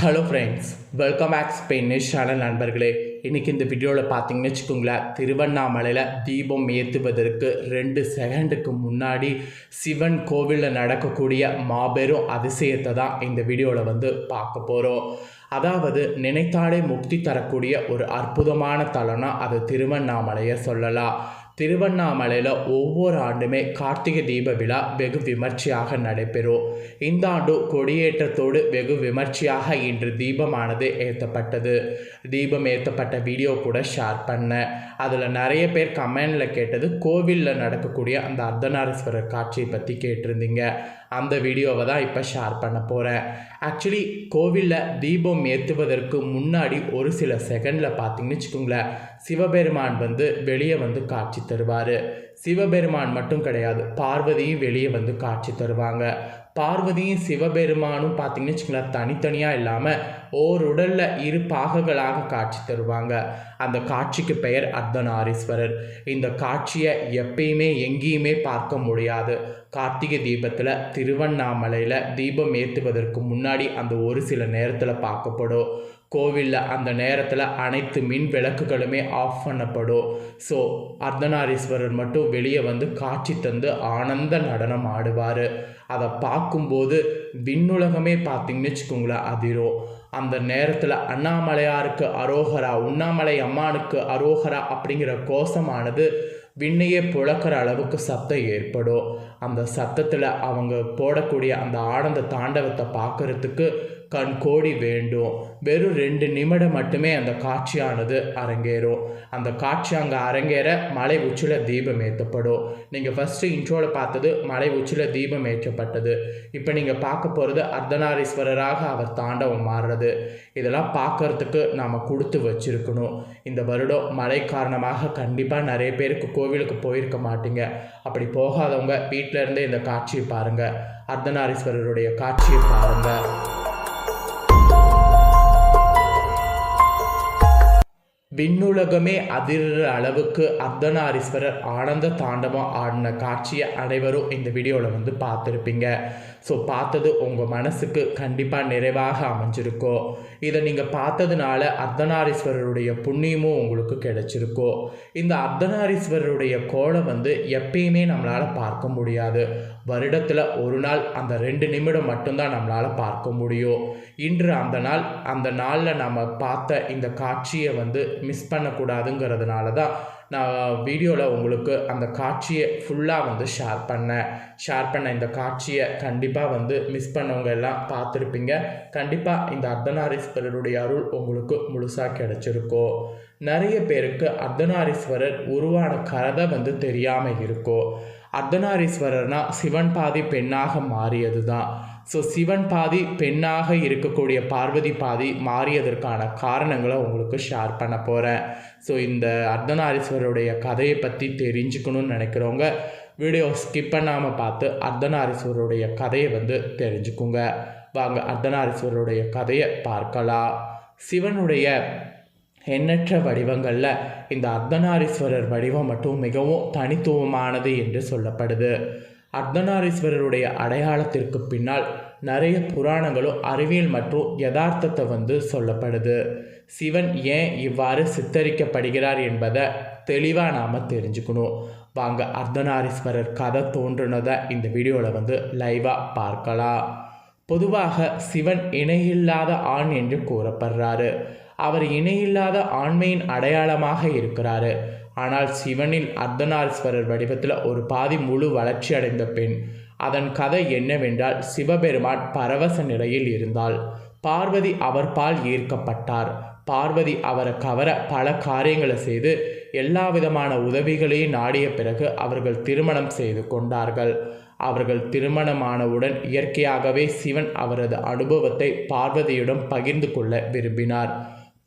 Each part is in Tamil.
Hello friends welcome back Spanish channel நண்பர்களே. இன்றைக்கி இந்த வீடியோவில் பார்த்தீங்கன்னு வச்சுக்கோங்களேன் திருவண்ணாமலையில் தீபம் ஏற்றுவதற்கு ரெண்டு செகண்டுக்கு முன்னாடி சிவன் கோவிலில் நடக்கக்கூடிய மாபெரும் அதிசயத்தை தான் இந்த வீடியோவில் வந்து பார்க்க போகிறோம் அதாவது நினைத்தாலே முக்தி தரக்கூடிய ஒரு அற்புதமான தலம்னா அது திருவண்ணாமலையை சொல்லலாம். திருவண்ணாமலையில் ஒவ்வொரு ஆண்டுமே கார்த்திகை தீப விழா வெகு விமர்சையாக நடைபெறும். இந்த ஆண்டு கொடியேற்றத்தோடு வெகு விமர்சையாக இன்று தீபமானது ஏற்றப்பட்டது. தீபம் ஏற்றப்பட்ட வீடியோ கூட ஷேர் பண்ணேன். அதில் நிறைய பேர் கமெண்டில் கேட்டது கோவிலில் நடக்கக்கூடிய அந்த அர்த்தநாரீஸ்வரர் காட்சியை பற்றி கேட்டிருந்தீங்க. அந்த வீடியோவை தான் இப்போ ஷேர் பண்ண போகிறேன் ஆக்சுவலி கோவிலில் தீபம் ஏற்றுவதற்கு முன்னாடி ஒரு சில செகண்டில் பார்த்தீங்கன்னு வச்சுக்கோங்களேன். சிவபெருமான் வந்து வெளியே வந்து காட்சி தருவார். சிவபெருமான் மட்டும் கிடையாது பார்வதியும் வெளியே வந்து காட்சி தருவாங்க. பார்வதியும் சிவபெருமானும் பார்த்தீங்கன்னு வச்சுக்கோங்களேன் தனித்தனியாக இல்லாமல் ஓர் உடலில் இரு பாகங்களாக காட்சி தருவாங்க. அந்த காட்சிக்கு பெயர் அர்த்தநாரீஸ்வரர். இந்த காட்சியை எப்பயுமே எங்கேயுமே பார்க்க முடியாது. கார்த்திகை தீபத்தில் திருவண்ணாமலையில் தீபம் ஏற்றுவதற்கு முன்னாடி அந்த ஒரு சில நேரத்தில் பார்க்கப்படும். கோவிலில் அந்த நேரத்தில் அனைத்து மின் விளக்குகளுமே ஆஃப் பண்ணப்படும். ஸோ அர்த்தநாரீஸ்வரர் மட்டும் வெளியே வந்து காட்சி தந்து ஆனந்த நடனம் ஆடுவார். அதை பார்க்கும்போது விண்ணுலகமே பார்த்தீங்கன்னு வச்சுக்கோங்களேன் அதிரும். அந்த நேரத்தில் அண்ணாமலையாருக்கு அரோகரா உண்ணாமலை அம்மானுக்கு அரோகரா அப்படிங்கிற கோஷமானது விண்ணையே புழக்கிற அளவுக்கு சத்தம் ஏற்படும். அந்த சத்தத்தில் அவங்க போடக்கூடிய அந்த ஆனந்த தாண்டவத்தை பார்க்குறதுக்கு கண் கோடி வேண்டும். வெறும் ரெண்டு நிமிடம் மட்டுமே அந்த காட்சியானது அரங்கேறும். அந்த காட்சி அங்கே அரங்கேற மலை உச்சியில் தீபம் ஏற்றப்படும் நீங்கள் ஃபஸ்ட்டு இன்ட்ரோவில் பார்த்தது மலை உச்சியில் தீபம் ஏற்றப்பட்டது. இப்போ நீங்கள் பார்க்க போகிறது அர்த்தநாரீஸ்வரராக அவர் தாண்டவம் மாறுறது. இதெல்லாம் பார்க்கறதுக்கு நாம் கொடுத்து வச்சிருக்கணும். இந்த வருடம் மழை காரணமாக கண்டிப்பாக நிறைய பேருக்கு கோவிலுக்கு போயிருக்க மாட்டீங்க. அப்படி போகாதவங்க வீட்டில் இருந்தே இந்த காட்சியை பாருங்கள் அர்த்தநாரீஸ்வரருடைய காட்சியை பாருங்கள் விண்ணுலகமே அதிர்ற அளவுக்கு அர்த்தநாரீஸ்வரர் ஆனந்த தாண்டவம் ஆடின காட்சியை அனைவரும் இந்த வீடியோவில் வந்து பார்த்துருப்பீங்க. ஸோ பார்த்தது உங்கள் மனசுக்கு கண்டிப்பாக நிறைவாக அமைஞ்சிருக்கோ. இதை நீங்கள் பார்த்ததுனால அர்த்தநாரீஸ்வரருடைய புண்ணியமும் உங்களுக்கு கிடைச்சிருக்கோ. இந்த அர்த்தநாரீஸ்வரருடைய கோலம் வந்து எப்பயுமே நம்மளால் பார்க்க முடியாது. வருடத்தில் ஒரு நாள் அந்த ரெண்டு நிமிடம் மட்டும்தான் நம்மளால் பார்க்க முடியும். இன்று அந்த நாள் அந்த நாளில் நம்ம பார்த்த இந்த காட்சியை வந்து மிஸ் பண்ணக்கூடாதுங்கிறதுனால தான் நான் வீடியோவில் உங்களுக்கு அந்த காட்சியை ஃபுல்லாக வந்து ஷேர் பண்ணேன். ஷேர் பண்ண இந்த காட்சியை கண்டிப்பாக வந்து மிஸ் பண்ணவங்க எல்லாம் பார்த்துருப்பீங்க. கண்டிப்பாக இந்த அர்த்தநாரீஸ்வரருடைய அருள் உங்களுக்கு முழுசாக கிடச்சிருக்கோ நிறைய பேருக்கு அர்த்தநாரீஸ்வரர் உருவான கதை வந்து தெரியாமல் இருக்கோ அர்த்தநாரீஸ்வரர்னா சிவன் பாதி பெண்ணாக மாறியது தான் ஸோ சிவன் பாதி பெண்ணாக இருக்கக்கூடிய பார்வதி பாதி மாறியதற்கான காரணங்களை உங்களுக்கு ஷேர் பண்ண போகிறேன் ஸோ இந்த அர்த்தநாரீஸ்வரருடைய கதையை பற்றி தெரிஞ்சுக்கணும்னு நினைக்கிறவங்க வீடியோ ஸ்கிப் பண்ணாமல் பார்த்து அர்த்தநாரீஸ்வரருடைய கதையை வந்து தெரிஞ்சுக்குங்க. வாங்க அர்த்தநாரீஸ்வரருடைய கதையை பார்க்கலாம். சிவனுடைய எண்ணற்ற வடிவங்களில் இந்த அர்த்தநாரீஸ்வரர் வடிவம் மட்டும் மிகவும் தனித்துவமானது என்று சொல்லப்படுது. அர்த்தநாரீஸ்வரருடைய அடையாளத்திற்கு பின்னால் நிறைய புராணங்களும் அறிவியல் மற்றும் யதார்த்தத்தை வந்து சொல்லப்படுது. சிவன் ஏன் இவ்வாறு சித்தரிக்கப்படுகிறார் என்பதை தெளிவாக நாம் தெரிஞ்சுக்கணும். வாங்க அர்த்தநாரீஸ்வரர் கதை தோன்றுனதை இந்த வீடியோவில் வந்து லைவாக பார்க்கலாம். பொதுவாக சிவன் இணையில்லாத ஆண் என்று கூறப்படுறாரு. அவர் இணையில்லாத ஆண்மையின் அடையாளமாக இருக்கிறாரு. ஆனால் சிவனில் அர்த்தநாரீஸ்வரர் வடிவத்தில் ஒரு பாதி முழு வளர்ச்சி அடைந்த பெண். அதன் கதை என்னவென்றால் சிவபெருமான் பரவச நிலையில் இருந்தால். பார்வதி அவர் பால் ஈர்க்கப்பட்டார். பார்வதி அவரை கவர பல காரியங்களை செய்து எல்லா விதமான உதவிகளையும் நாடிய பிறகு அவர்கள் திருமணம் செய்து கொண்டார்கள். அவர்கள் திருமணமானவுடன் இயற்கையாகவே சிவன் அவரது அனுபவத்தை பார்வதியிடம் பகிர்ந்து கொள்ள விரும்பினார்.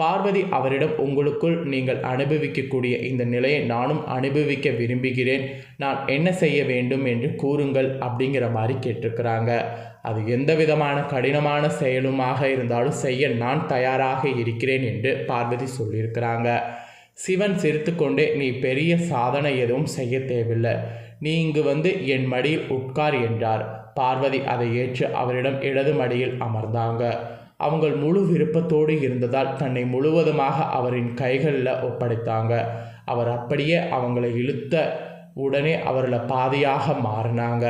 பார்வதி அவரிடம் உங்களுக்குள் நீங்கள் அனுபவிக்கக்கூடிய இந்த நிலையை நானும் அனுபவிக்க விரும்புகிறேன். நான் என்ன செய்ய வேண்டும் என்று கூறுங்கள் அப்படிங்கிற மாதிரி கேட்டிருக்கிறாங்க. அது எந்த விதமான கடினமான செயலுமாக இருந்தாலும் செய்ய நான் தயாராக இருக்கிறேன் என்று பார்வதி சொல்லியிருக்கிறாங்க. சிவன் சிரித்துக்கொண்டே நீ பெரிய சாதனை எதுவும் செய்ய தேவையில்லை. நீ இங்கு வந்து என் மடியில் உட்கார் என்றார். பார்வதி அதை ஏற்று அவரிடம் இடது மடியில் அமர்ந்தாங்க. அவங்கள் முழு விருப்பத்தோடு இருந்ததால் தன்னை முழுவதுமாக அவரின் கைகளில் ஒப்படைத்தாங்க. அவர் அப்படியே அவங்களை இழுத்த உடனே அவர்களை பாதியாக மாறினாங்க.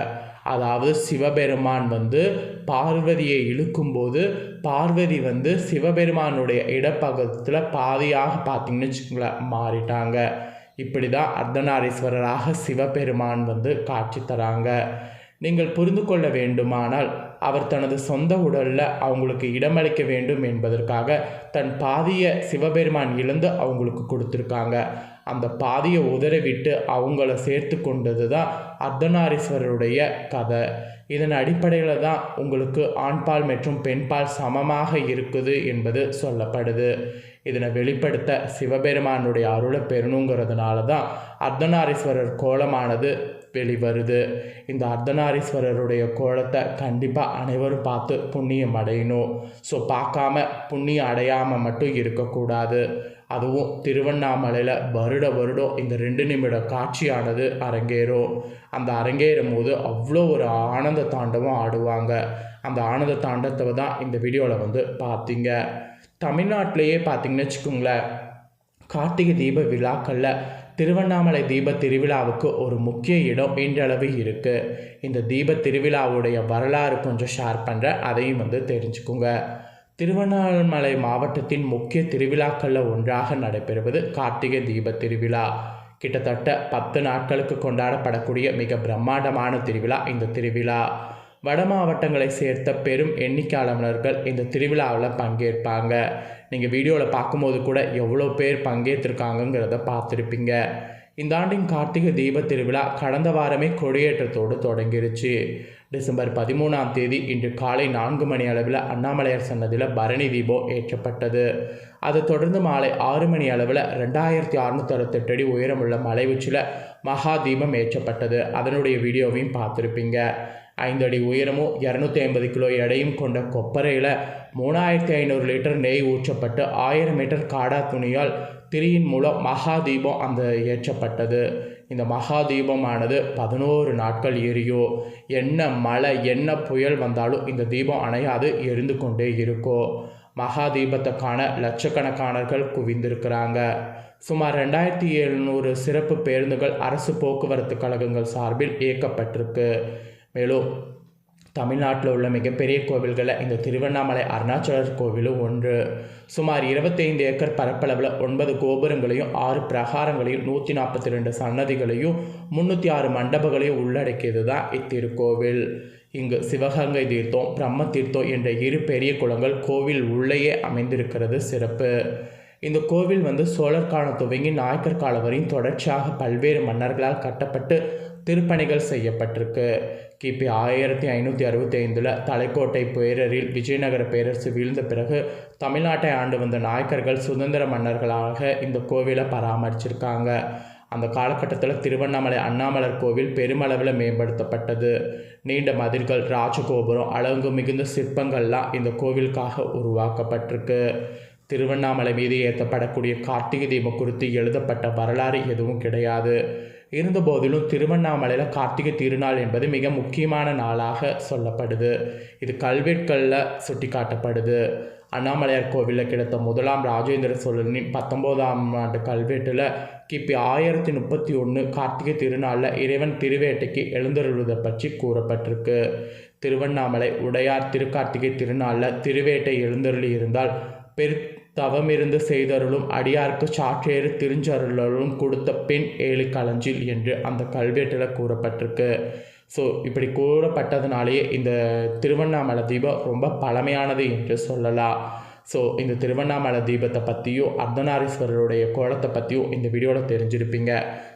அதாவது சிவபெருமான் வந்து பார்வதியை இழுக்கும்போது பார்வதி வந்து சிவபெருமானுடைய இடப்பகத்தில் பாதியாக பார்த்தீங்கன்னு வச்சுக்கோங்களேன் மாறிட்டாங்க. இப்படி தான் அர்த்தநாரீஸ்வரராக சிவபெருமான் வந்து காட்சி தராங்க. நீங்கள் புரிந்து கொள்ள வேண்டுமானால் அவர் தனது சொந்த உடலில் அவங்களுக்கு இடமளிக்க வேண்டும் என்பதற்காக தன் பாதியை சிவபெருமான் இழந்து அவங்களுக்கு கொடுத்துருக்காங்க. அந்த பாதியை உதறவிட்டு அவங்கள சேர்த்து கொண்டது தான் அர்த்தநாரீஸ்வரருடைய கதை. இதன் அடிப்படையில் தான் உங்களுக்கு ஆண்பால் மற்றும் பெண்பால் சமமாக இருக்குது என்பது சொல்லப்படுது. இதனை வெளிப்படுத்த சிவபெருமானுடைய அருளை பெறணுங்கிறதுனால தான் அர்த்தநாரீஸ்வரர் கோலமானது வெளிவருது. இந்த அர்த்தநாரீஸ்வரருடைய கோலத்தை கண்டிப்பாக அனைவரும் பார்த்து புண்ணியம் அடையணும். ஸோ பார்க்காம புண்ணியம் அடையாமல் மட்டும் இருக்கக்கூடாது. அதுவும் திருவண்ணாமலையில் வருட வருடம் இந்த ரெண்டு நிமிட காட்சியானது அரங்கேறும். அந்த அரங்கேறும் போது அவ்வளோ ஒரு ஆனந்த தாண்டவம் ஆடுவாங்க. அந்த ஆனந்த தாண்டத்தை தான் இந்த வீடியோவில் வந்து பார்த்தீங்க. தமிழ்நாட்டிலேயே பார்த்தீங்கன்னு வச்சுக்கோங்களேன் கார்த்திகை தீப விழாக்களில் திருவண்ணாமலை தீப திருவிழாவுக்கு ஒரு முக்கிய இடம் இன்றளவு இருக்குது இந்த தீப திருவிழாவுடைய வரலாறு கொஞ்சம் ஷேர் பண்ணுறேன் அதையும் வந்து தெரிஞ்சுக்கோங்க. திருவண்ணாமலை மாவட்டத்தின் முக்கிய திருவிழாக்களில் ஒன்றாக நடைபெறுவது கார்த்திகை தீப திருவிழா. கிட்டத்தட்ட பத்து நாட்களுக்கு கொண்டாடப்படக்கூடிய மிக பிரம்மாண்டமான திருவிழா இந்த திருவிழா. வட மாவட்டங்களை சேர்த்த பெரும் எண்ணிக்கையாளர்கள் இந்த திருவிழாவில் பங்கேற்பாங்க. நீங்கள் வீடியோவில் பார்க்கும்போது கூட எவ்வளோ பேர் பங்கேற்றிருக்காங்கங்கிறத பார்த்துருப்பீங்க. இந்த ஆண்டின் கார்த்திகை தீப திருவிழா கடந்த வாரமே கொடியேற்றத்தோடு தொடங்கிருச்சு. டிசம்பர் பதிமூணாம் தேதி இன்று காலை நான்கு மணி அளவில் அண்ணாமலையார் சன்னதியில் பரணி தீபம் ஏற்றப்பட்டது. அதை தொடர்ந்து மாலை ஆறு மணி அளவில் ரெண்டாயிரத்தி அறுநூத்தி அறுபத்தெட்டு அடி உயரமுள்ள மலை உச்சியில் மகா தீபம் ஏற்றப்பட்டது. அதனுடைய வீடியோவையும் பார்த்துருப்பீங்க. ஐந்து அடி உயரமும் இரநூத்தி ஐம்பது கிலோ எடையும் கொண்ட கொப்பரையில் மூணாயிரத்தி ஐநூறு லிட்டர் நெய் ஊற்றப்பட்டு ஆயிரம் மீட்டர் காடா துணியால் திரியின் மூலம் மகா தீபம் அந்த ஏற்றப்பட்டது. இந்த மகா தீபமானது பதினோரு நாட்கள் எரியோ. என்ன மழை என்ன புயல் வந்தாலும் இந்த தீபம் அணையாது எரிந்து கொண்டே இருக்கும் மகாதீபத்தை காண லட்சக்கணக்கானர்கள் குவிந்திருக்கிறாங்க. சுமார் ரெண்டாயிரத்தி எழுநூறு சிறப்பு பேருந்துகள் அரசு போக்குவரத்து கழகங்கள் சார்பில் இயக்கப்பட்டிருக்கு. மேலும் தமிழ்நாட்டில் உள்ள மிகப்பெரிய கோவில்களில் இந்த திருவண்ணாமலை அருணாச்சலர் கோவிலும் ஒன்று. சுமார் இருபத்தைந்து ஏக்கர் பரப்பளவில் ஒன்பது கோபுரங்களையும் ஆறு பிரகாரங்களையும் நூற்றி நாற்பத்தி ரெண்டு சன்னதிகளையும் முந்நூற்றி ஆறு மண்டபங்களையும் உள்ளடக்கியது தான் இத்திருக்கோவில். இங்கு சிவகங்கை தீர்த்தம் பிரம்ம தீர்த்தம் என்ற இரு பெரிய குளங்கள் கோவில் உள்ளேயே அமைந்திருக்கிறது சிறப்பு. இந்த கோவில் வந்து சோழர் காலம் துவங்கி நாயக்கர் காலம் வரையும் தொடர்ச்சியாக பல்வேறு மன்னர்களால் கட்டப்பட்டு திருப்பணிகள் செய்யப்பட்டிருக்கு. கிபி ஆயிரத்தி ஐநூற்றி அறுபத்தி ஐந்தில் தலைக்கோட்டை பேரரில் விஜயநகர பேரரசு வீழ்ந்த பிறகு தமிழ்நாட்டை ஆண்டு வந்த நாயக்கர்கள் சுதந்திர மன்னர்களாக இந்த கோவிலை பராமரிச்சிருக்காங்க. அந்த காலகட்டத்தில் திருவண்ணாமலை அண்ணாமலர் கோவில் பெருமளவில் மேம்படுத்தப்பட்டது. நீண்ட மதில்கள் ராஜகோபுரம் அழகு மிகுந்த சிற்பங்கள்லாம் இந்த கோவிலுக்காக உருவாக்கப்பட்டிருக்கு. திருவண்ணாமலை மீது ஏற்றப்படக்கூடிய கார்த்திகை தீபம் குறித்து எழுதப்பட்ட வரலாறு எதுவும் கிடையாது. இருந்தபோதிலும் திருவண்ணாமலையில் கார்த்திகை திருநாள் என்பது மிக முக்கியமான நாளாக சொல்லப்படுது. இது கல்வெட்களில் சுட்டிக்காட்டப்படுது. அண்ணாமலையார் கோவிலில் கிடைத்த முதலாம் ராஜேந்திர சோழனின் பத்தொம்போதாம் ஆண்டு கல்வெட்டில் கிபி ஆயிரத்தி முப்பத்தி ஒன்று கார்த்திகை திருநாளில் இறைவன் திருவேட்டைக்கு எழுந்தருள்வதை பற்றி கூறப்பட்டிருக்கு. திருவண்ணாமலை உடையார் திருக்கார்த்திகை திருநாளில் திருவேட்டை எழுந்தருளி இருந்தால் பெரு தவமிருந்து செய்தருளும் அடியார்க்கு சாற்றேறு திருஞ்சருளும் கொடுத்த பெண் ஏழு களஞ்சில் என்று அந்த கல்வெட்டில் கூறப்பட்டிருக்கு. ஸோ இப்படி கூறப்பட்டதுனாலேயே இந்த திருவண்ணாமலை தீபம் ரொம்ப பழமையானது என்று சொல்லலாம். ஸோ இந்த திருவண்ணாமலை தீபத்தை பற்றியும் அர்த்தநாரீஸ்வரருடைய கோலத்தை பற்றியும் இந்த வீடியோவில் தெரிஞ்சிருப்பீங்க.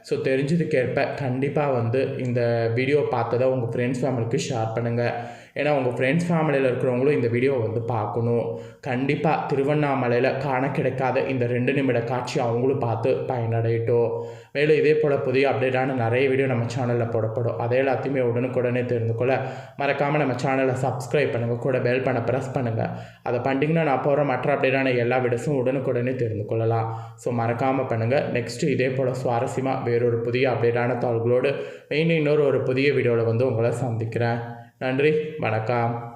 ஸோ தெரிஞ்சதுக்கேற்ப கண்டிப்பாக வந்து இந்த வீடியோ பார்த்ததை உங்கள் ஃப்ரெண்ட்ஸ் ஃபேமிலிக்கு ஷேர் பண்ணுங்கள் ஏன்னா உங்கள் ஃப்ரெண்ட்ஸ் ஃபேமிலியில் இருக்கிறவங்களும் இந்த வீடியோவை வந்து பார்க்கணும். கண்டிப்பாக திருவண்ணாமலையில் காண கிடைக்காத இந்த ரெண்டு நிமிட காட்சி அவங்களும் பார்த்து பயனடையட்டும். மேலும் இதே போல் புதிய அப்டேட்டான நிறைய வீடியோ நம்ம சேனலில் போடப்படும். அதே எல்லாத்தையுமே உடனுக்குடனே தெரிந்து கொள்ள மறக்காமல் நம்ம சேனலை சப்ஸ்கிரைப் பண்ணுங்கள் கூட பெல் பண்ண ப்ரெஸ் பண்ணுங்கள் அதை பண்ணிங்கன்னா நான் போகிற மற்ற அப்டேட்டான எல்லா வீடியோஸும் உடனுக்குடனே தெரிந்து கொள்ளலாம். ஸோ மறக்காமல் பண்ணுங்கள் நெக்ஸ்ட்டு இதே போல் சுவாரஸ்யமாக வேறொரு புதிய அப்டேட்டான தாள்களோடு மெயின் இன்னொரு ஒரு புதிய வீடியோவில் வந்து உங்களை சந்திக்கிறேன். நன்றி வணக்கம்.